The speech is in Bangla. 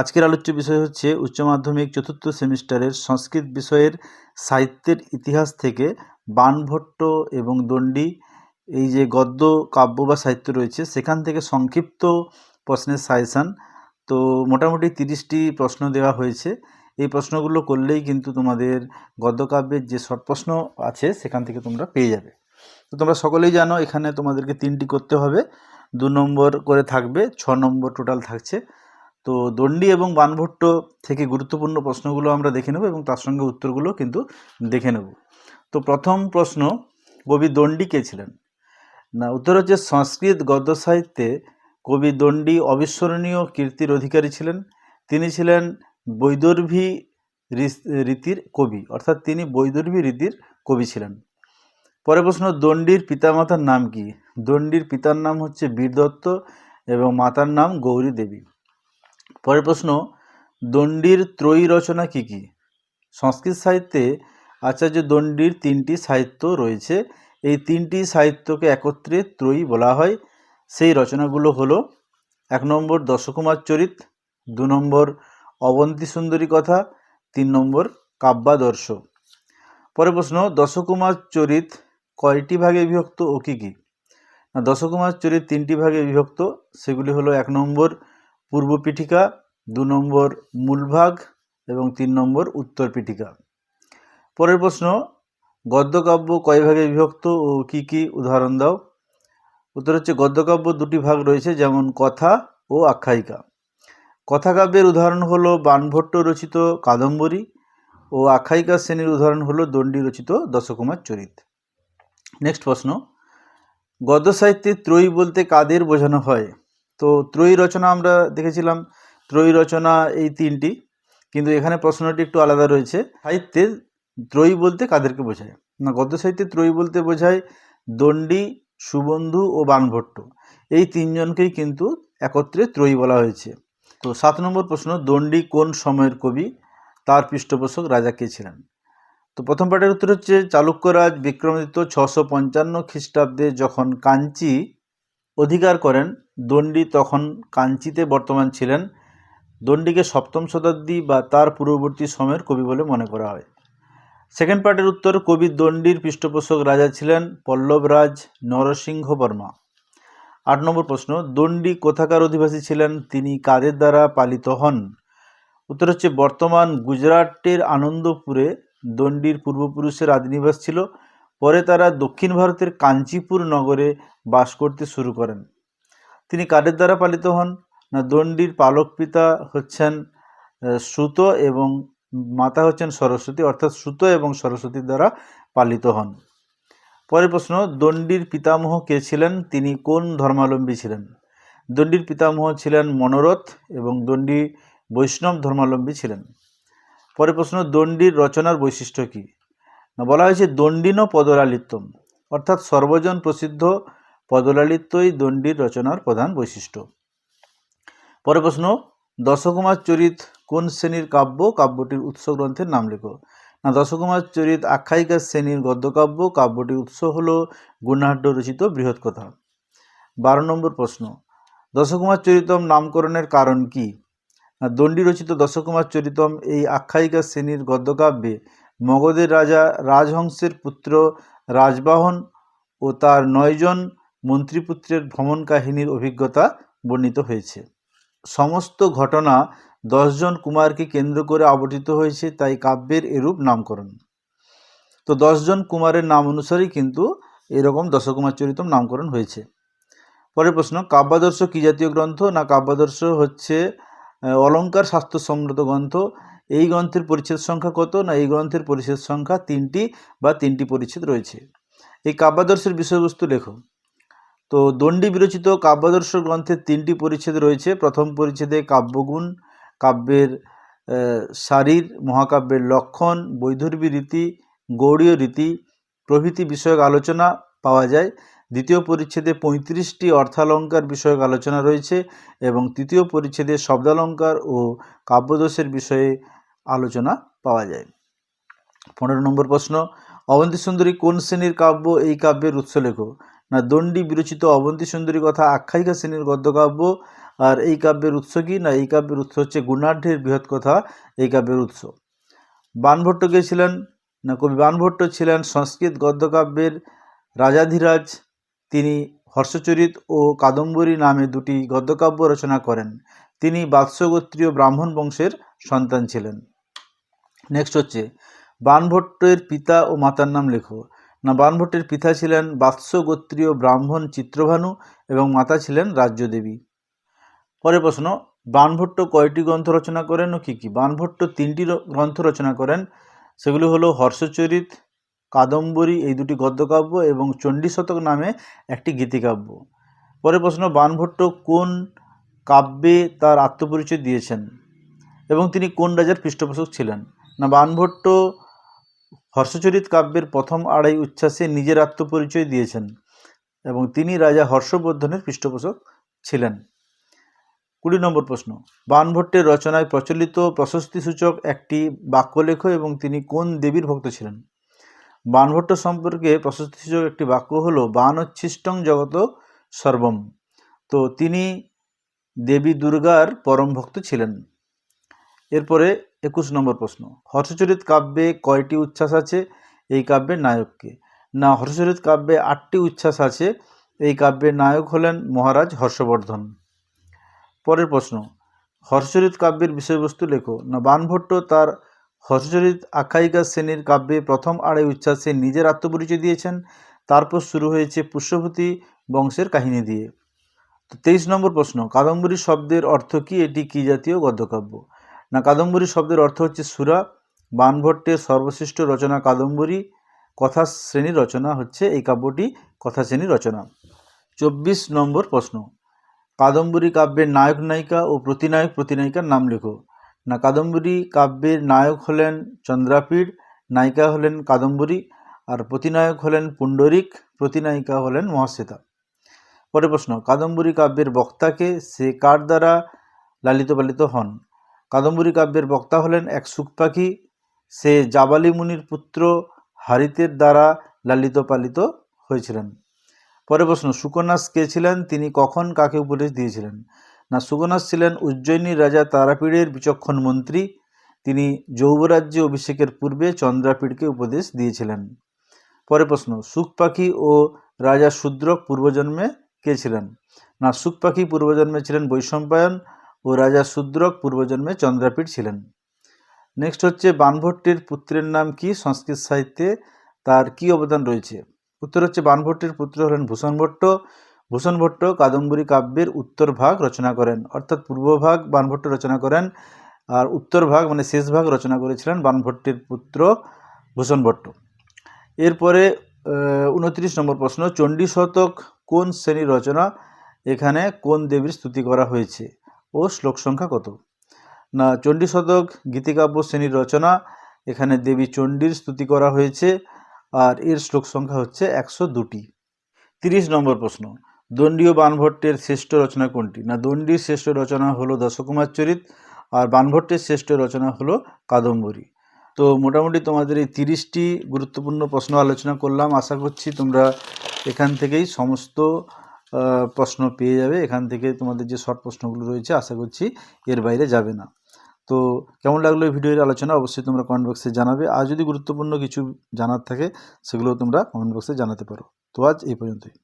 আজকের আলোচ্য বিষয় হচ্ছে উচ্চ মাধ্যমিক চতুর্থ সেমিস্টারের সংস্কৃত বিষয়ের সাহিত্যের ইতিহাস থেকে বাণভট্ট এবং দণ্ডী, এই যে গদ্য, কাব্য বা সাহিত্য রয়েছে, সেখান থেকে সংক্ষিপ্ত প্রশ্নের সাজেশান। তো মোটামুটি তিরিশটি প্রশ্ন দেওয়া হয়েছে। এই প্রশ্নগুলো করলেই কিন্তু তোমাদের গদ্যকাব্যের যে শর্ট প্রশ্ন আছে, সেখান থেকে তোমরা পেয়ে যাবে। তো তোমরা সকলেই জানো, এখানে তোমাদেরকে তিনটি করতে হবে। দু নম্বর করে থাকবে, ছ নম্বর টোটাল থাকছে। তো দণ্ডী এবং বানভট্ট থেকে গুরুত্বপূর্ণ প্রশ্নগুলো আমরা দেখে নেব এবং তার সঙ্গে উত্তরগুলো কিন্তু দেখে নেব। তো প্রথম প্রশ্ন, কবি দণ্ডি কে ছিলেন? না, উত্তর হচ্ছে সংস্কৃত গদ্য সাহিত্যে কবি দণ্ডী অবিস্মরণীয় কীর্তির অধিকারী ছিলেন। তিনি ছিলেন বৈদর্ভী রীতির কবি, অর্থাৎ তিনি বৈদর্ভী রীতির কবি ছিলেন। পরে প্রশ্ন, দণ্ডির পিতামাতার নাম কি? দণ্ডির পিতার নাম হচ্ছে বীরদত্ত এবং মাতার নাম গৌরী দেবী। পরের প্রশ্ন, দণ্ডির ত্রয়ী রচনা কি কি? সংস্কৃত সাহিত্যে আচার্য দণ্ডির তিনটি সাহিত্য রয়েছে। এই তিনটি সাহিত্যকে একত্রে ত্রয়ী বলা হয়। সেই রচনাগুলো হলো, এক নম্বর দশকুমার চরিত, দু নম্বর অবন্তী সুন্দরী কথা, তিন নম্বর কাব্যাদর্শ। পরের প্রশ্ন, দশকুমার চরিত কয়টি ভাগে বিভক্ত ও কী কী? না, দশকুমার চরিত তিনটি ভাগে বিভক্ত, সেগুলি হলো এক নম্বর পূর্ব পিঠিকা, দু নম্বর মূলভাগ এবং তিন নম্বর উত্তর পিঠিকা। পরের প্রশ্ন, গদ্যকাব্য কয় ভাগে বিভক্ত ও কি কি উদাহরণ দাও? উত্তর হচ্ছে, গদ্যকাব্য দুটি ভাগ রয়েছে, যেমন কথা ও আখ্যায়িকা। কথাকাব্যের উদাহরণ হলো বাণভট্ট রচিত কাদম্বরী ও আখ্যায়িকা শ্রেণির উদাহরণ হলো দণ্ডী রচিত দশকুমার চরিত। নেক্সট প্রশ্ন, গদ্য সাহিত্যে ত্রয়ী বলতে কাদের বোঝানো হয়? তো ত্রয়ী রচনা আমরা দেখেছিলাম ত্রয়ী রচনা এই তিনটি, কিন্তু এখানে প্রশ্নটি একটু আলাদা রয়েছে। সাহিত্যে ত্রয়ী বলতে কাদেরকে বোঝায়? না, গদ্য সাহিত্যে ত্রয়ী বলতে বোঝায় দণ্ডী, সুবন্ধু ও বাণভট্ট এই তিনজনকেই কিন্তু একত্রে ত্রয়ী বলা হয়েছে। তো সাত নম্বর প্রশ্ন, দণ্ডী কোন সময়ের কবি? তার পৃষ্ঠপোষক রাজা কে ছিলেন? তো প্রথম পাঠের উত্তর হচ্ছে, চালুক্যরাজ বিক্রমাদিত্য ছশো পঞ্চান্ন খ্রিস্টাব্দে যখন কাঞ্চি অধিকার করেন। দণ্ডী তখন কাঞ্চিতে বর্তমান ছিলেন। দণ্ডিকে সপ্তম শতাব্দী বা তার পূর্ববর্তী সময়ের কবি বলে মনে করা হয়। সেকেন্ড পার্টের উত্তর, কবি দণ্ডির পৃষ্ঠপোষক রাজা ছিলেন পল্লবরাজ নরসিংহ বর্মা। আট নম্বর প্রশ্ন, দণ্ডী কোথাকার অধিবাসী ছিলেন? তিনি কাদের দ্বারা পালিত হন? উত্তর হচ্ছে, বর্তমান গুজরাটের আনন্দপুরে দণ্ডির পূর্বপুরুষের আদিনিবাস ছিল। পরে তারা দক্ষিণ ভারতের কাঞ্চিপুর নগরে বাস করতে শুরু করেন। তিনি কাদের দ্বারা পালিত হন? না দণ্ডির পালক পিতা হচ্ছেন সুত এবং মাতা হচ্ছেন সরস্বতী, অর্থাৎ সুত এবং সরস্বতীর দ্বারা পালিত হন। পরের প্রশ্ন, দণ্ডির পিতামহ কে ছিলেন? তিনি কোন ধর্মাবলম্বী ছিলেন? দণ্ডির পিতামহ ছিলেন মনোরথ এবং দণ্ডী বৈষ্ণব ধর্মাবলম্বী ছিলেন। পরের প্রশ্ন, দণ্ডির রচনার বৈশিষ্ট্য কী? বলা হয়েছে দণ্ডিন পদলালিত্যম। অর্থাৎ সর্বজন প্রসিদ্ধ পদলালিত্যই দণ্ডির রচনার প্রধান বৈশিষ্ট্য। পরের প্রশ্ন, দশকুমার চরিত কোন শ্রেণির কাব্য? কাব্যটির উৎস গ্রন্থের নাম লেখো। না, দশকুমার চরিত আখ্যায়িকা শ্রেণির গদ্যকাব্য, কাব্যটির উৎস হল গুণাঢ্য রচিত বৃহৎ কথা। বারো নম্বর প্রশ্ন, দশকুমার চরিতম নামকরণের কারণ কি? না, দণ্ডী রচিত দশকুমার চরিতম এই আখ্যায়িকা শ্রেণির গদ্যকাব্যে মগধের রাজা রাজহংসের পুত্র রাজবাহন ও তার নয়জন মন্ত্রীপুত্রের ভ্রমণ কাহিনীর অভিজ্ঞতা বর্ণিত হয়েছে। সমস্ত ঘটনা দশজন কুমারকে কেন্দ্র করে আবর্তিত হয়েছে, তাই কাব্যের এরূপ নামকরণ। তো দশজন কুমারের নাম অনুসারেই কিন্তু এরকম দশকুমার চরিতম নামকরণ হয়েছে। পরের প্রশ্ন, কাব্যাদর্শ কী জাতীয় গ্রন্থ? না, কাব্যাদর্শ হচ্ছে অলঙ্কার শাস্ত্র সম্মত গ্রন্থ। এই গ্রন্থের পরিচ্ছেদ সংখ্যা কত? না, এই গ্রন্থের পরিচ্ছেদ সংখ্যা তিনটি বা তিনটি পরিচ্ছেদ রয়েছে। এই কাব্যাদর্শের বিষয়বস্তু লেখো। তো দণ্ডী বিরচিত কাব্যাদর্শ গ্রন্থের তিনটি পরিচ্ছেদ রয়েছে। প্রথম পরিচ্ছেদে কাব্যগুণ, কাব্যের শারীর, মহাকাব্যের লক্ষণ বৈদর্ভী রীতি, গৌড়ীয় রীতি, প্রভৃতি বিষয়ক আলোচনা পাওয়া যায়। দ্বিতীয় পরিচ্ছেদে পঁয়ত্রিশটি অর্থালঙ্কার বিষয়ক আলোচনা রয়েছে এবং তৃতীয় পরিচ্ছেদে শব্দালঙ্কার ও কাব্যদোষের বিষয়ে আলোচনা পাওয়া যায়। পনেরো নম্বর প্রশ্ন, অবন্তী সুন্দরী কোন শ্রেণির কাব্য এই কাব্যের উৎস লেখো? না, দণ্ডী বিরচিত অবন্তী সুন্দরী কথা আখ্যায়িকা শ্রেণির গদ্যকাব্য আর এই কাব্যের উৎস কি? না, এই কাব্যের উৎস হচ্ছে গুণাঢ্যের বৃহৎ কথা, এই কাব্যের উৎস। বানভট্ট কে ছিলেন না, কবি বানভট্ট ছিলেন সংস্কৃত গদ্যকাব্যের রাজাধিরাজ। তিনি হর্ষচরিত ও কাদম্বরী নামে দুটি গদ্যকাব্য রচনা করেন। তিনি বাৎসগোত্রীয় ব্রাহ্মণ বংশের সন্তান ছিলেন। নেক্সট হচ্ছে, বানভট্টের পিতা ও মাতার নাম লেখো। না, বানভট্টের পিতা ছিলেন বাৎসগোত্রীয় ব্রাহ্মণ চিত্রভানু এবং মাতা ছিলেন রাজ্যদেবী। পরের প্রশ্ন, বানভট্ট কয়টি গ্রন্থ রচনা করেন ও কী কী? বানভট্ট তিনটি গ্রন্থ রচনা করেন। সেগুলি হলো হর্ষচরিত, কাদম্বরী, এই দুটি গদ্যকাব্য এবং চণ্ডী শতক নামে একটি গীতিকাব্য। পরের প্রশ্ন, বানভট্ট কোন কাব্যে তার আত্মপরিচয় দিয়েছেন এবং তিনি কোন রাজার পৃষ্ঠপোষক ছিলেন? না বানভট্ট হর্ষচরিত কাব্যের প্রথম আড়াই উচ্ছ্বাসে নিজের আত্মপরিচয় দিয়েছেন এবং তিনি রাজা হর্ষবর্ধনের পৃষ্ঠপোষক ছিলেন। কুড়ি নম্বর প্রশ্ন, বানভট্টের রচনায় প্রচলিত প্রশস্তিসূচক একটি বাক্যলেখ এবং তিনি কোন দেবীর ভক্ত ছিলেন? বানভট্ট সম্পর্কে প্রশস্তিসূচক একটি বাক্য হলো, বানচ্ছিষ্টং জগত সর্বম। তো তিনি দেবী দুর্গার পরম ভক্ত ছিলেন। এরপরে একুশ নম্বর প্রশ্ন হর্ষচরিত কাব্যে কয়টি উচ্ছ্বাস আছে? এই কাব্যের নায়ককে না হর্ষচরিত কাব্যে আটটি উচ্ছ্বাস আছে। এই কাব্যের নায়ক হলেন মহারাজ হর্ষবর্ধন। পরের প্রশ্ন, হর্ষচরিত কাব্যের বিষয়বস্তু লেখো। না, বানভট্ট তার হর্ষচরিত আখ্যায়িকা শ্রেণির কাব্যে প্রথম আড়াই উচ্ছ্বাসে নিজের আত্মপরিচয় দিয়েছেন। তারপর শুরু হয়েছে পুষ্যভূতি বংশের কাহিনী দিয়ে। তো তেইশ নম্বর প্রশ্ন, কাদম্বরী শব্দের অর্থ কি? এটি কি জাতীয় গদ্যকাব্য? না কাদম্বরী শব্দের অর্থ হচ্ছে সুরা, বানভট্টের সর্বশ্রেষ্ঠ রচনা কাদম্বরী, কথা শ্রেণির রচনা হচ্ছে এই কাব্যটি, কথা শ্রেণির রচনা। চব্বিশ নম্বর প্রশ্ন। কাদম্বরী কাব্যের নায়ক নায়িকা ও প্রতিনায়ক প্রতিনায়িকার নাম লেখো। না কাদম্বরী কাব্যের নায়ক হলেন চন্দ্রাপীড় নায়িকা হলেন কাদম্বরী, আর প্রতিনায়ক হলেন পুণ্ডরিক, প্রতিনায়িকা হলেন মহাশ্বেতা। পরের প্রশ্ন, কাদম্বরী কাব্যের বক্তাকে সে কার দ্বারা লালিত পালিত হন? কাদম্বরী কাব্যের বক্তা হলেন এক সুখ পাখি। সে জাবালি মুনির পুত্র হারিতের দ্বারা লালিত পালিত হয়েছিলেন। পরে প্রশ্ন সুকনাস কে ছিলেন? তিনি কখন কাকে উপদেশ দিয়েছিলেন? না সুকনাস ছিলেন উজ্জয়িনী রাজা তারাপীড়ের বিচক্ষণ মন্ত্রী। তিনি যৌবরাজ্যে অভিষেকের পূর্বে চন্দ্রাপীড়কে উপদেশ দিয়েছিলেন। পরে প্রশ্ন, সুখ পাখি ও রাজা শূদ্রক পূর্বজন্মে কে ছিলেন? না, সুখ পাখি পূর্বজন্মে ছিলেন বৈশম্পায়ন ও রাজা শূদ্রক পূর্বজন্মে চন্দ্রাপীঠ ছিলেন। নেক্সট হচ্ছে বানভট্টের পুত্রের নাম কি? সংস্কৃত সাহিত্যে তার কি অবদান রয়েছে? উত্তর হচ্ছে বানভট্টের পুত্র হলেন ভূষণ ভট্ট। ভূষণ ভট্ট কাদম্বরী কাব্যের উত্তর ভাগ রচনা করেন। অর্থাৎ পূর্বভাগ বানভট্ট রচনা করেন আর উত্তর ভাগ মানে শেষ ভাগ রচনা করেছিলেন বানভট্টের পুত্র ভূষণ ভট্ট। এরপরে উনত্রিশ নম্বর প্রশ্ন, চণ্ডী শতক কোন শ্রেণির রচনা? এখানে কোন দেবীর স্তুতি করা হয়েছে? ও শ্লোক সংখ্যা কত? না, চণ্ডী শতক, গীতিকাব্য শ্রেণির রচনা, এখানে দেবী চণ্ডীর স্তুতি করা হয়েছে, আর এর শ্লোক সংখ্যা হচ্ছে একশো দুটি। তিরিশ নম্বর প্রশ্ন দণ্ডীয় বানভট্টের শ্রেষ্ঠ রচনা কোনটি? না, দণ্ডীর শ্রেষ্ঠ রচনা হলো দশকুমার চরিত, আর বানভট্টের শ্রেষ্ঠ রচনা হলো কাদম্বরী। তো মোটামুটি তোমাদের এই তিরিশটি গুরুত্বপূর্ণ প্রশ্ন আলোচনা করলাম। আশা করছি তোমরা এখান থেকেই সমস্ত প্রশ্ন পেয়ে যাবে। এখান থেকে তোমাদের যে শর্ট প্রশ্নগুলো রয়েছে, আশা করছি এর বাইরে যাবে না। তো কেমন লাগল এই ভিডিওর আলোচনা? অবশ্যই তোমরা কমেন্ট বক্সে জানাবে। আর যদি গুরুত্বপূর্ণ কিছু জানার থাকে, সেগুলো তোমরা কমেন্ট বক্সে জানাতে পারো। তো আজ এই পর্যন্তই।